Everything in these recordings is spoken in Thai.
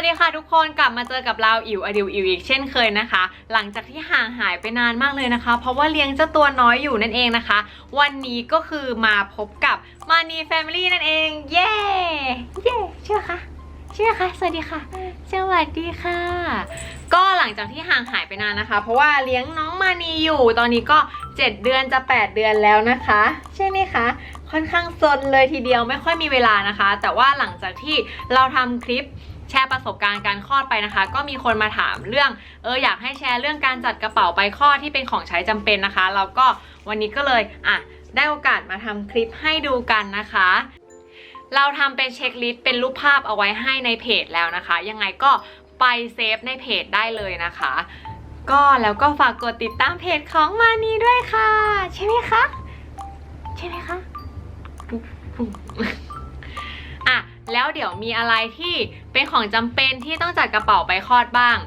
วัสดีค่ะทุกคนกลับมาเจอกับเราอิ๋วอดิวอิ๋วอีกเช่นเคยนะคะ หลังจากที่ห่างหายไปนานมากเลยนะคะ เพราะว่าเลี้ยงเจ้าตัวน้อยอยู่นั่นเองนะคะ วันนี้ก็คือมาพบกับมานีแฟมิลี่นั่นเอง เย้เย้เชื่อคะเชื่อคะสวัสดีค่ะ สวัสดีค่ะ ก็หลังจากที่ห่างหายไปนานนะคะ เพราะว่าเลี้ยงน้องมานีอยู่ตอนนี้ก็ 7 เดือนจะ 8 เดือนแล้วนะคะ ใช่ไหมคะค่อนข้างซนเลยทีเดียวไม่ค่อยมีเวลานะคะ แต่ว่าหลังจากที่เราทำคลิป แชร์ประสบการณ์การคลอดไปนะคะ ก็มีคนมาถามเรื่องเอออยากให้แชร์เรื่องการจัดกระเป๋าไปคลอดที่เป็นของใช้จำเป็นนะคะแล้วก็วันนี้ก็เลยอะได้โอกาสมาทำคลิปให้ดูกันนะคะเราทำเป็นเช็คลิสต์เป็นรูปภาพเอาไว้ให้ในเพจแล้วนะคะ ยังไงก็ไปเซฟในเพจได้เลยนะคะ ก็แล้วก็ฝากกดติดตามเพจของมานีด้วยค่ะ ใช่ไหมคะ ใช่ไหมคะ แล้วเดี๋ยวมีอะไรที่เป็นของจำเป็นที่ต้องจัดกระเป๋าไปคลอดบ้าง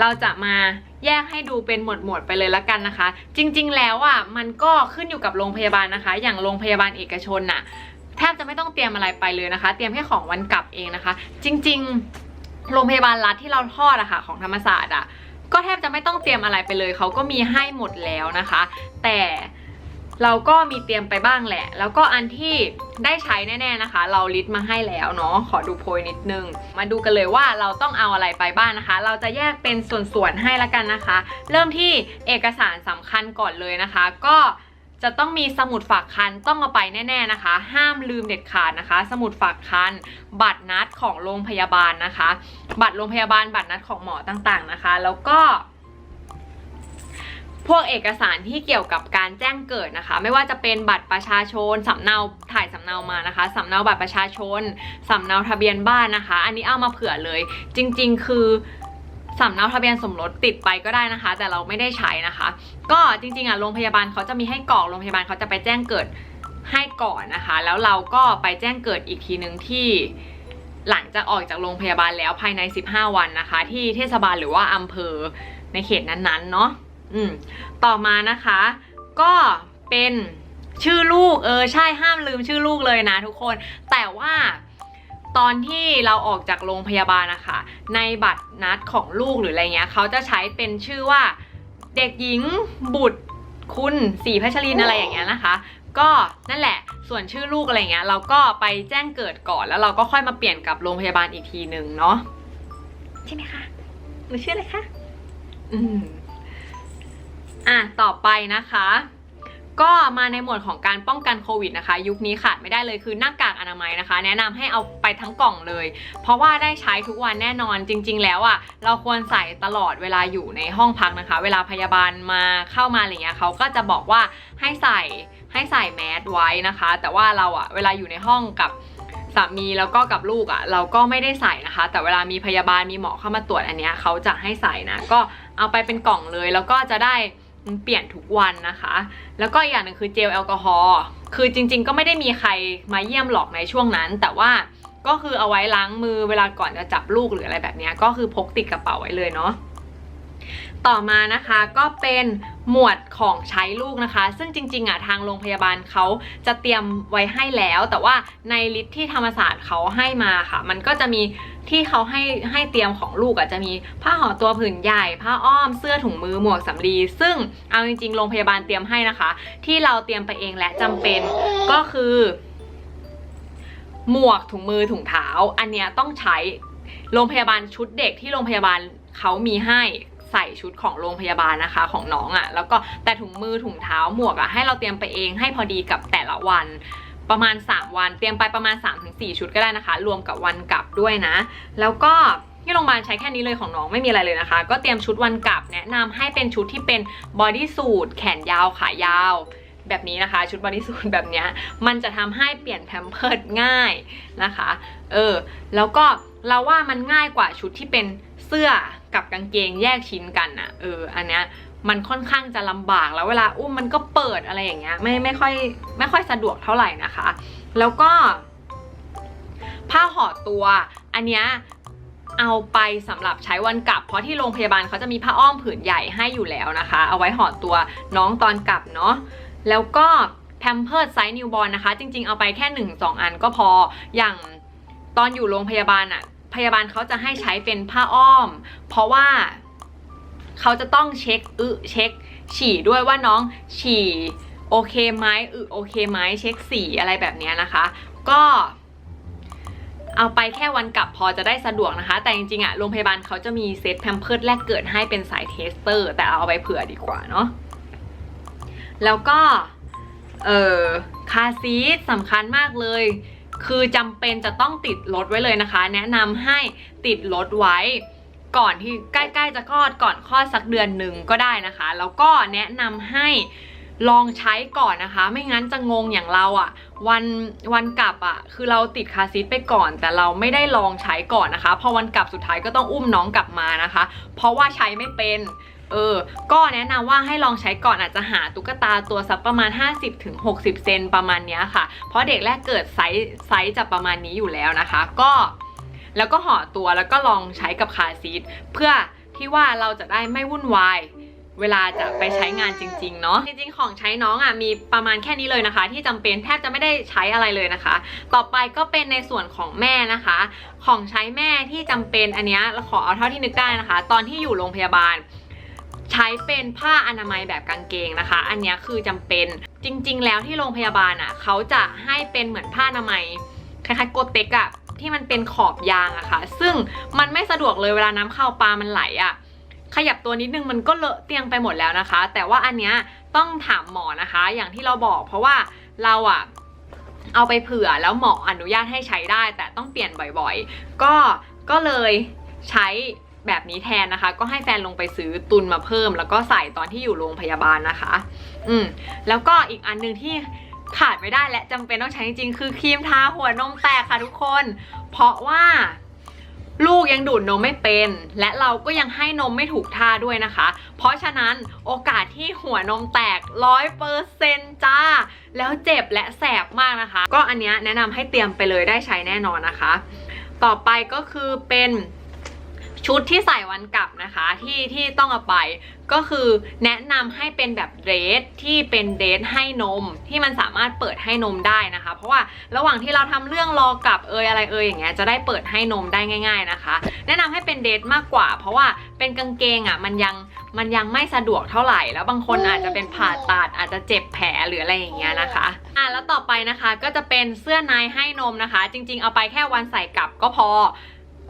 เราจะมาแยกให้ดูเป็นหมวดหมวดไปเลยละกันนะคะ จริงๆ แล้วอะมันก็ขึ้นอยู่กับโรงพยาบาลนะคะ อย่างโรงพยาบาลเอกชนน่ะแทบจะไม่ต้องเตรียมอะไรไปเลยนะคะ เตรียมแค่ของวันกลับเองนะคะ จริง ๆ โรงพยาบาลรัฐที่เราทอดอะค่ะของธรรมศาสตร์อะก็แทบจะไม่ต้องเตรียมอะไรไปเลยเขาก็มีให้หมดแล้วนะคะ แต่ เราก็มีเตรียมไปบ้างแหละ แล้วก็อันที่ได้ใช้แน่ๆนะคะ เราลิสต์มาให้แล้วเนาะขอดูโพยนิดนึง มาดูกันเลยว่าเราต้องเอาอะไรไปบ้างนะคะ เราจะแยกเป็นส่วนๆให้ละกันนะคะ เริ่มที่เอกสารสำคัญก่อนเลยนะคะ ก็จะต้องมีสมุดฝากคันต้องเอาไปแน่ๆนะคะ ห้ามลืมเด็ดขาดนะคะ สมุดฝากคันบัตรนัดของโรงพยาบาลนะคะ บัตรโรงพยาบาลบัตรนัดของหมอต่างๆนะคะ แล้วก็ พวกเอกสารที่เกี่ยวกับการแจ้งเกิดนะคะ ไม่ว่าจะเป็นบัตรประชาชนสำเนาถ่ายสำเนามานะคะสำเนาบัตรประชาชนสำเนาทะเบียนบ้านนะคะ อันนี้เอามาเผื่อเลย จริง ๆ คือสำเนาทะเบียนสมรสติดไปก็ได้นะคะ แต่เราไม่ได้ใช้นะคะ ก็จริงๆอะโรงพยาบาลเขาจะมีให้กรอกโรงพยาบาลเขาจะไปแจ้งเกิดให้ก่อนนะคะ แล้วเราก็ไปแจ้งเกิดอีกทีหนึ่งที่หลังจากออกจากโรงพยาบาลแล้วภายใน 15 วันนะคะ ที่เทศบาลหรือว่าอำเภอในเขตนั้นๆเนาะ อืมต่อมานะคะ ก็เป็นชื่อลูกเออใช่ห้ามลืมชื่อลูกเลยนะทุกคน แต่ว่าตอนที่เราออกจากโรงพยาบาลนะคะ ในบัตรนัดของลูกหรืออะไรเงี้ยเขาจะใช้เป็นชื่อว่าเด็กหญิงบุตรคุณศรีพัชรินอะไรอย่างเงี้ยนะคะ ก็นั่นแหละส่วนชื่อลูกอะไรเงี้ย เราก็ไปแจ้งเกิดก่อนแล้วเราก็ค่อยมาเปลี่ยนกับโรงพยาบาลอีกทีหนึ่งเนาะใช่ไหมคะหนูชื่ออะไรคะอืม อะต่อไปนะคะ ก็มาในหมวดของการป้องกันโควิดนะคะ ยุคนี้ขาดไม่ได้เลยคือหน้ากากอนามัยนะคะ แนะนำให้เอาไปทั้งกล่องเลย เพราะว่าได้ใช้ทุกวันแน่นอนจริง ๆ แล้วอะเราควรใส่ตลอดเวลาอยู่ในห้องพักนะคะ เวลาพยาบาลมาเข้ามาอะไรเงี้ยเขาก็จะบอกว่าให้ใส่ให้ใส่แมสไว้นะคะ แต่ว่าเราอะเวลาอยู่ในห้องกับสามีแล้วก็กับลูกอะเราก็ไม่ได้ใส่นะคะ แต่เวลามีพยาบาลมีหมอเข้ามาตรวจอันเนี้ยเขาจะให้ใส่นะก็เอาไปเป็นกล่องเลยแล้วก็จะได้ มันเปลี่ยนทุกวันนะคะ แล้วก็อย่างหนึ่งคือเจลแอลกอฮอล์คือจริง ๆ ก็ไม่ได้มีใครมาเยี่ยมหรอกในช่วงนั้น แต่ว่าก็คือเอาไว้ล้างมือเวลาก่อนจะจับลูกหรืออะไรแบบนี้ก็คือพกติดกระเป๋าไว้เลยเนาะ ต่อมานะคะก็เป็นหมวดของใช้ลูกนะคะ ซึ่งจริงๆอะทางโรงพยาบาลเขาจะเตรียมไว้ให้แล้ว แต่ว่าในลิสต์ที่ธรรมศาสตร์เขาให้มาค่ะ มันก็จะมีที่เขาให้ให้เตรียมของลูกอะจะมีผ้าห่อตัวผืนใหญ่ ผ้าอ้อมเสื้อถุงมือหมวกสำลีซึ่งเอาจริงๆโรงพยาบาลเตรียมให้นะคะ ที่เราเตรียมไปเองและจำเป็นก็คือ หมวกถุงมือถุงเท้า อันเนี้ยต้องใช้โรงพยาบาลชุดเด็กที่โรงพยาบาลเขามีให้ ใส่ชุดของโรงพยาบาลนะคะของน้องอะ่ะ แล้วก็แต่ถุงมือถุงเท้าหมวกอะ่ะให้เราเตรียมไปเองให้พอดีกับแต่ละวันประมาณ 3 วัน เตรียมไปประมาณ 3-4 ชุดก็ได้นะคะ รวมกับวันกลับด้วยนะ แล้วก็ที่โรงพยาบาลใช้แค่นี้เลยของน้องไม่มีอะไรเลยนะคะ ก็เตรียมชุดวันกลับแนะนำให้เป็นชุดที่เป็นบอดี้สูทแขนยาวขายาว แบบนี้นะคะ ชุดบอดี้สูทแบบนี้มันจะทำให้เปลี่ยนแพมเพิร์ดง่ายนะคะ เออ แล้วก็เราว่ามันง่ายกว่าชุดที่เป็นเสื้อ กับกางเกงแยกชิ้นกันอะเอออันเนี้ยมันค่อนข้างจะลำบากแล้วเวลาอุ้มมันก็เปิดอะไรอย่างเงี้ยไม่ไม่ค่อยไม่ค่อยสะดวกเท่าไหร่นะคะ แล้วก็ ผ้าห่อตัว อันเนี้ยเอาไปสำหรับใช้วันกลับ เพราะที่โรงพยาบาลเขาจะมีผ้าอ้อมผืนใหญ่ให้อยู่แล้วนะคะ เอาไว้ห่อตัวน้องตอนกลับเนาะแล้วก็แพมเพิร์ดไซส์นิวบอลนะคะ จริงๆเอาไปแค่ 1-2 อันก็พออย่างตอนอยู่โรงพยาบาลอะ พยาบาลเขาจะให้ใช้เป็นผ้าอ้อม เพราะว่าเขาจะต้องเช็คอึเช็ค ฉี่ด้วยว่าน้องฉี่โอเคไหมอึโอเคไหมเช็คสีอะไรแบบนี้นะคะ ก็เอาไปแค่วันกลับพอจะได้สะดวกนะคะ แต่จริงๆอะโรงพยาบาลเขาจะมีเซตแพมเพิร์ดแรกเกิดให้เป็นสายเทสเตอร์ แต่เอาไปเผื่อดีกว่าเนาะแล้วก็เออคาซีทสำคัญมากเลย คือจำเป็นจะต้องติดรถไว้เลยนะคะ แนะนำให้ติดรถไว้ ก่อนที่ใกล้ๆจะคลอดก่อนคลอดสักเดือนหนึ่งก็ได้นะคะ แล้วก็แนะนำให้ลองใช้ก่อนนะคะ ไม่งั้นจะงงอย่างเราอะ่ะ วันวันกลับอะ่ะ คือเราติดคาซีทไปก่อน แต่เราไม่ได้ลองใช้ก่อนนะคะ พอวันกลับสุดท้ายก็ต้องอุ้มน้องกลับมานะคะ เพราะว่าใช้ไม่เป็น เออ ก็แนะนำว่าให้ลองใช้ก่อนอาจจะหาตุ๊กตาตัวสักประมาณ 50-60 เซนประมาณเนี้ยค่ะ เพราะเด็กแรกเกิดไซส์ไซส์จะประมาณนี้อยู่แล้วนะคะ ก็แล้วก็ห่อตัวแล้วก็ลองใช้กับคาร์ซีทเพื่อที่ว่าเราจะได้ไม่วุ่นวายเวลาจะไปใช้งานจริง ๆ เนาะจริง ๆ ของใช้น้องอะมีประมาณแค่นี้เลยนะคะ ที่จำเป็นแทบจะไม่ได้ใช้อะไรเลยนะคะ ต่อไปก็เป็นในส่วนของแม่นะคะ ของใช้แม่ที่จำเป็นอันเนี้ยเราขอเอาเท่าที่นึกได้นะคะ ตอนที่อยู่โรงพยาบาล ช้เป็นผ้าอนามัยแบบกางเกงนะคะ อันนี้คือจำเป็นจริง ๆ แล้วที่โรงพยาบาลอะเขาจะให้เป็นเหมือนผ้าอนามัยคล้ายๆโกเต็กอะที่มันเป็นขอบยางอะค่ะ ซึ่งมันไม่สะดวกเลยเวลาน้ำเข้าปลามันไหลอะขยับตัวนิดนึงมันก็เลอะเตียงไปหมดแล้วนะคะ แต่ว่าอันเนี้ยต้องถามหมอนะคะ อย่างที่เราบอกเพราะว่าเราอะเอาไปเผื่อแล้วหมออนุญาตให้ใช้ได้ แต่ต้องเปลี่ยนบ่อยๆ ก็ก็เลยใช้ แบบนี้แทนนะคะ ก็ให้แฟนลงไปซื้อตุนมาเพิ่ม แล้วก็ใส่ตอนที่อยู่โรงพยาบาลนะคะ อืมแล้วก็อีกอันหนึ่งที่ขาดไม่ได้และจำเป็นต้องใช้จริงๆ คือครีมทาหัวนมแตกค่ะทุกคน เพราะว่าลูกยังดูดนมไม่เป็น และเราก็ยังให้นมไม่ถูกท่าด้วยนะคะ เพราะฉะนั้นโอกาสที่หัวนมแตกร้อยเปอร์เซนจ้า แล้วเจ็บและแสบมากนะคะ ก็อันเนี้ยแนะนำให้เตรียมไปเลยได้ใช้แน่นอนนะคะ ต่อไปก็คือเป็น ชุดที่ใส่วันกลับนะคะที่ที่ต้องเอาไปก็คือแนะนำให้เป็นแบบเดรสที่เป็นเดรสให้นมที่มันสามารถเปิดให้นมได้นะคะ เพราะว่าระหว่างที่เราทำเรื่องรอกลับเอยอะไรเอยอย่างเงี้ยจะได้เปิดให้นมได้ง่าย ๆนะคะ แนะนำให้เป็นเดรสมากกว่า เพราะว่าเป็นกางเกงอะมันยังมันยังไม่สะดวกเท่าไหร่ แล้วบางคนอาจจะเป็นผ่าตัดอาจจะเจ็บแผลหรืออะไรอย่างเงี้ยนะคะอะแล้วต่อไปนะคะก็จะเป็นเสื้อในให้นมนะคะ จริง ๆ เอาไปแค่วันใส่กลับก็พอ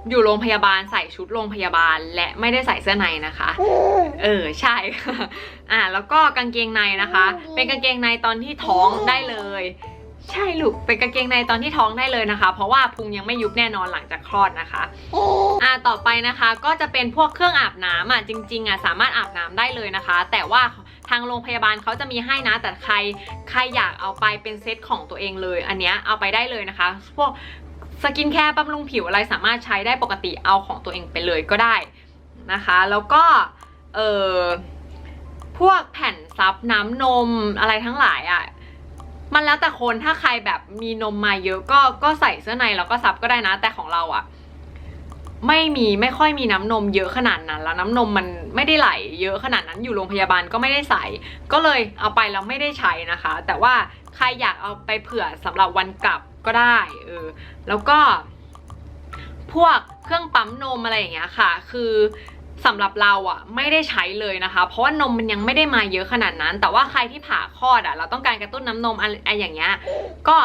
อยู่โรงพยาบาลใส่ชุดโรงพยาบาลและไม่ได้ใส่เสื้อในนะคะ เออใช่ค่ะอ่าแล้วก็กางเกงในนะคะ เป็นกางเกงในตอนที่ท้องได้เลย ใช่ลูกเป็นกางเกงในตอนที่ท้องได้เลยนะคะ เพราะว่าพุงยังไม่ยุบแน่นอนหลังจากคลอดนะคะอ่าต่อไปนะคะก็จะเป็นพวกเครื่องอาบน้ำอะจริงๆอะสามารถอาบน้ำได้เลยนะคะ แต่ว่าทางโรงพยาบาลเขาจะมีให้นะ แต่ใครใครอยากเอาไปเป็นเซตของตัวเองเลย อันเนี้ยเอาไปได้เลยนะคะ พวก สกินแคร์บำรุงผิวอะไรสามารถใช้ได้ปกติเอาของตัวเองไปเลยก็ได้นะคะ แล้วก็เออพวกแผ่นซับน้ำนมอะไรทั้งหลายอะมันแล้วแต่คนถ้าใครแบบมีนมมาเยอะก็ก็ใส่เสื้อในแล้วก็ซับก็ได้นะ แต่ของเราอะไม่มีไม่ค่อยมีน้ำนมเยอะขนาดนั้น แล้วน้ำนมมันไม่ได้ไหล เยอะขนาดนั้นอยู่โรงพยาบาลก็ไม่ได้ใส่ ก็เลยเอาไปแล้วไม่ได้ใช้นะคะ แต่ว่าใครอยากเอาไปเผื่อสำหรับวันกลับ ก็ได้เออแล้วก็ พวกเครื่องปั๊มนมอะไรอย่างเงี้ยค่ะ คือสำหรับเราอะไม่ได้ใช้เลยนะคะ เพราะว่านมมันยังไม่ได้มาเยอะขนาดนั้น แต่ว่าใครที่ผ่าคลอดอะเราต้องการกระตุ้นน้ำนมอะไรอย่างเงี้ยก็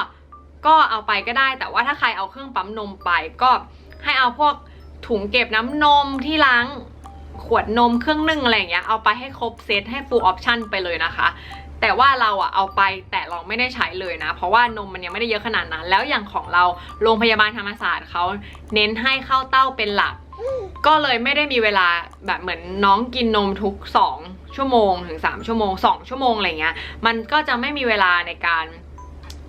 ก็เอาไปก็ได้ แต่ว่าถ้าใครเอาเครื่องปั๊มนมไป ก็ให้เอาพวกถุงเก็บน้ำนมที่ล้างขวดนมเครื่องนึ่งอะไรอย่างเงี้ยเอาไปให้ครบเซตให้ full option ไปเลยนะคะ แต่ว่าเราอะเอาไปแต่เราไม่ได้ใช้เลยนะ เพราะว่านมมันยังไม่ได้เยอะขนาดนั้น แล้วอย่างของเราโรงพยาบาลธรรมศาสตร์เขาเน้นให้เข้าเต้าเป็นหลัก ก็เลยไม่ได้มีเวลาแบบเหมือนน้องกินนมทุก 2 ชั่วโมงถึง 3 ชั่วโมง 2 ชั่วโมงอะไรเงี้ยมันก็จะไม่มีเวลาในการ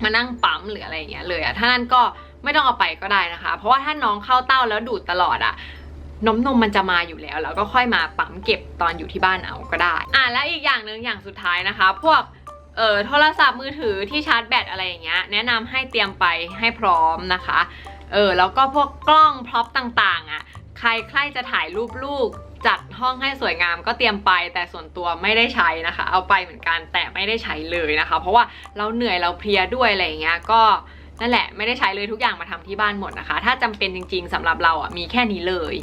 มานั่งปั๊มหรืออะไรเงี้ยเลยอะถ้านั้นก็ไม่ต้องเอาไปก็ได้นะคะ เพราะว่าถ้าน้องเข้าเต้าแล้วดูดตลอดอะ นมนมมันจะมาอยู่แล้ว แล้วก็ค่อยมาปั๊มเก็บตอนอยู่ที่บ้านเอาก็ได้ อะและอีกอย่างหนึ่งอย่างสุดท้ายนะคะ พวกเอ่อโทรศัพท์มือถือที่ชาร์จแบตอะไรอย่างเงี้ยแนะนำให้เตรียมไปให้พร้อมนะคะเออแล้วก็พวกกล้องพร็อพต่างๆอะใครใครจะถ่ายรูปลูกจัดห้องให้สวยงามก็เตรียมไปแต่ส่วนตัวไม่ได้ใช้นะคะ เอาไปเหมือนกันแต่ไม่ได้ใช้เลยนะคะ เพราะว่าเราเหนื่อยเราเพลียด้วยอะไรอย่างเงี้ยก็นั่นแหละไม่ได้ใช้เลยทุกอย่างมาทำที่บ้านหมดนะคะ ถ้าจำเป็นจริง ๆสำหรับเราอะมีแค่นี้เลย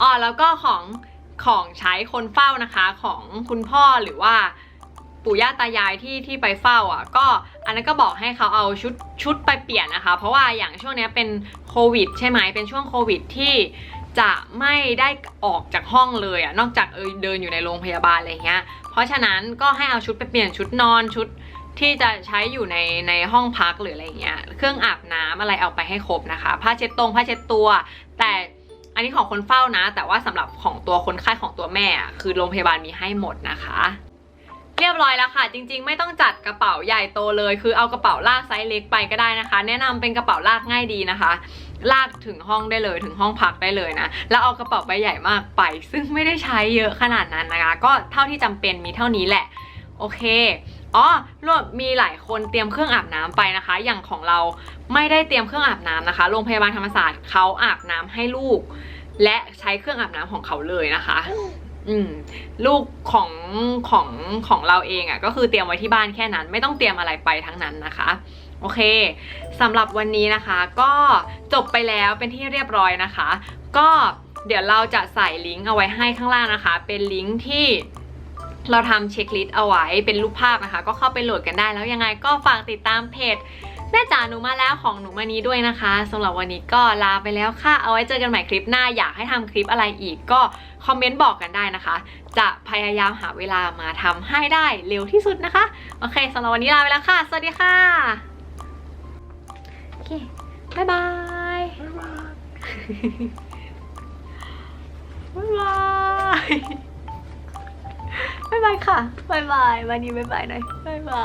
อ๋อแล้วก็ของของใช้คนเฝ้านะคะของคุณพ่อหรือว่าปู่ย่าตายายที่ที่ไปเฝ้าอะ ก็อันนั้นก็บอกให้เขาเอาชุดชุดไปเปลี่ยนนะคะ เพราะว่าอย่างช่วงนี้เป็นโควิด ใช่ไหมเป็นช่วงโควิดที่จะไม่ได้ออกจากห้องเลยอะนอกจากเออเดินอยู่ในโรงพยาบาลอะไรเงี้ย เพราะฉะนั้นก็ให้เอาชุดไปเปลี่ยนชุดนอนชุดที่จะใช้อยู่ในในห้องพักหรืออะไรเงี้ย เครื่องอาบน้ำอะไรเอาไปให้ครบนะคะ ผ้าเช็ดตรงผ้าเช็ดตัว แต่ อันนี้ของคนเฝ้านะ แต่ว่าสำหรับของตัวคนไข้ของตัวแม่อะคือโรงพยาบาลมีให้หมดนะคะ เรียบร้อยแล้วค่ะ จริง ๆ ไม่ต้องจัดกระเป๋าใหญ่โตเลย คือเอากระเป๋าลากไซส์เล็กไปก็ได้นะคะ แนะนำเป็นกระเป๋าลากง่ายดีนะคะลากถึงห้องได้เลยถึงห้องพักได้เลยนะ แล้วเอากระเป๋าใบใหญ่มากไป ซึ่งไม่ได้ใช้เยอะขนาดนั้นนะคะ ก็เท่าที่จำเป็นมีเท่านี้แหละ โอเคอ๋อรวมมีหลายคนเตรียมเครื่องอาบน้ำไปนะคะ อย่างของเราไม่ได้เตรียมเครื่องอาบน้ำนะคะ โรงพยาบาลธรรมศาสตร์เขาอาบน้ำให้ลูก และใช้เครื่องอาบน้ำของเขาเลยนะคะลูกของของของเราเองอะ่ะก็คือเตรียมไว้ที่บ้านแค่นั้น ไม่ต้องเตรียมอะไรไปทั้งนั้นนะคะ โอเคสำหรับวันนี้นะคะ ก็จบไปแล้วเป็นที่เรียบร้อยนะคะ ก็เดี๋ยวเราจะใส่ลิงก์เอาไว้ให้ข้างล่างนะคะ เป็นลิงก์ที่เราทำเช็คลิสต์เอาไว้เป็นรูปภาพนะคะ ก็เข้าไปโหลดกันได้แล้วยังไงก็ฝากติดตามเพจ แม่จ๋าหนูมาแล้วของหนูมานี้ด้วยนะคะสำหรับวันนี้ก็ลาไปแล้วค่ะ เอาไว้เจอกันใหม่คลิปหน้าอยากให้ทำคลิปอะไรอีกก็คอมเมนต์บอกกันได้นะคะ จะพยายามหาเวลามาทำให้ได้เร็วที่สุดนะคะ โอเคสำหรับวันนี้ลาไปแล้วค่ะ สวัสดีค่ะโอเคบ๊ายบายบ๊ายบายบ๊ายบายค่ะบ๊ายบายวันนี้บ๊ายบายหน่อยบ๊ายบาย